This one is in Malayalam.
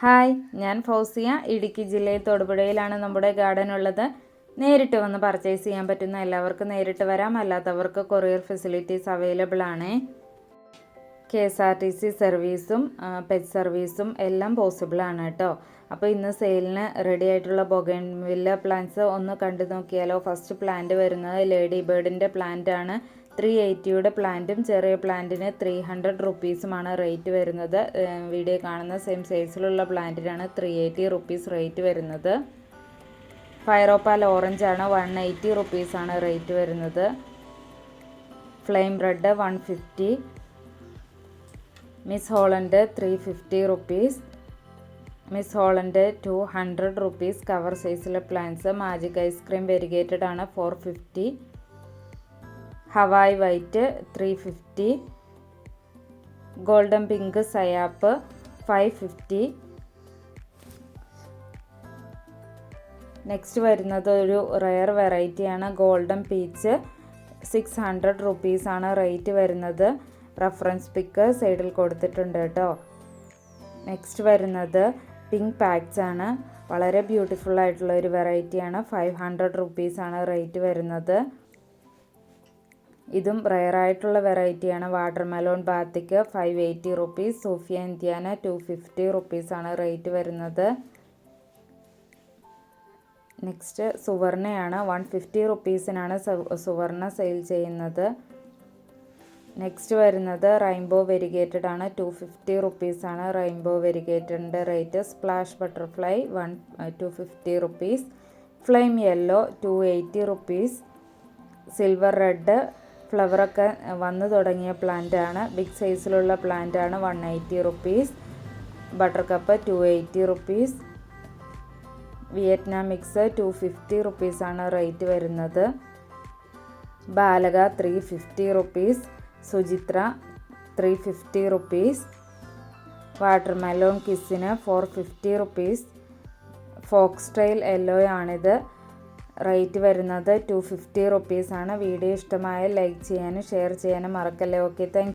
ഹായ് ഞാൻ ഫൗസിയ ഇടുക്കി ജില്ലയിൽ തൊടുപുഴയിലാണ് നമ്മുടെ ഗാർഡൻ ഉള്ളത്. നേരിട്ട് വന്ന് പർച്ചേസ് ചെയ്യാൻ പറ്റുന്ന എല്ലാവർക്കും നേരിട്ട് വരാം. അല്ലാത്തവർക്ക് കൊറിയർ ഫെസിലിറ്റീസ് അവൈലബിൾ ആണ്. K S R T C സർവീസും പെറ്റ് സർവീസും എല്ലാം പോസിബിൾ ആണ് കേട്ടോ. അപ്പോൾ ഇന്ന് സെയിലിന് റെഡി ആയിട്ടുള്ള ബൊഗൻവില്ല പ്ലാന്റ്സ് ഒന്ന് കണ്ടു നോക്കിയാലോ. ഫസ്റ്റ് പ്ലാന്റ് വരുന്നത് ലേഡി ബേർഡിന്റെ ആണ്. ത്രീ എയ്റ്റിയുടെ പ്ലാന്റും ചെറിയ പ്ലാന്റിന് ത്രീ ഹൺഡ്രഡ് റുപ്പീസുമാണ് റേറ്റ് വരുന്നത്. വീഡിയോ കാണുന്ന സെയിം സൈസിലുള്ള പ്ലാന്റിനാണ് ത്രീ എയ്റ്റി റുപ്പീസ് റേറ്റ് വരുന്നത്. ഫയറോപ്പാൽ ഓറഞ്ച് ആണ് വൺ എയ്റ്റി റുപ്പീസാണ് റേറ്റ് വരുന്നത്. Flame red one fifty miss Holland three fifty rupees miss Holland two hundred rupees cover സൈസിലെ plants magic ice cream variegated ആണ് four fifty Hawaii white three fifty golden pink സയാപ്പ് five fifty next വരുന്നത് ഒരു റയർ വെറൈറ്റിയാണ് ഗോൾഡൻ പീച്ച് സിക്സ് ഹൺഡ്രഡ് റുപ്പീസാണ് റേറ്റ് വരുന്നത്. റെഫറൻസ് പിക്ക് സൈഡിൽ കൊടുത്തിട്ടുണ്ട് കേട്ടോ. നെക്സ്റ്റ് വരുന്നത് പിങ്ക് പാക്സ് ആണ്. വളരെ ബ്യൂട്ടിഫുൾ ആയിട്ടുള്ള ഒരു വെറൈറ്റിയാണ് ഫൈവ് ഹൺഡ്രഡ് റുപ്പീസാണ് റേറ്റ് വരുന്നത്. ഇതും റയറായിട്ടുള്ള വെറൈറ്റിയാണ് water melon ബാത്തിക്ക് five eighty rupees Sufiya Indiana two fifty റുപ്പീസാണ് റേറ്റ് വരുന്നത്. നെക്സ്റ്റ് സുവർണയാണ്. വൺ ഫിഫ്റ്റി റുപ്പീസിനാണ് സുവർണ സെയിൽ ചെയ്യുന്നത്. നെക്സ്റ്റ് വരുന്നത് റെയിൻബോ വെരിഗേറ്റഡ് ആണ്. ടു ഫിഫ്റ്റി റുപ്പീസാണ് rainbow വെരിഗേറ്റഡിന്റെ rate splash butterfly one two fifty rupees flame yellow two eighty rupees silver red ഫ്ലവറൊക്കെ വന്നു തുടങ്ങിയ പ്ലാന്റ് ആണ്. ബിഗ് സൈസിലുള്ള പ്ലാന്റ് ആണ് one eighty rupees butter cup two eighty rupees Vietnam mix two fifty റുപ്പീസാണ് റേറ്റ് വരുന്നത്. Balaka three fifty rupees Suchitra three fifty rupees water melon കിസ്സിന് four fifty rupees fox style yellow ആണിത്. റേറ്റ് വരുന്നത് ടു ഫിഫ്റ്റി റുപ്പീസാണ് വീഡിയോ ഇഷ്ടമായ ലൈക്ക് ചെയ്യാനും ഷെയർ ചെയ്യാനും മറക്കല്ലേ. Okay thank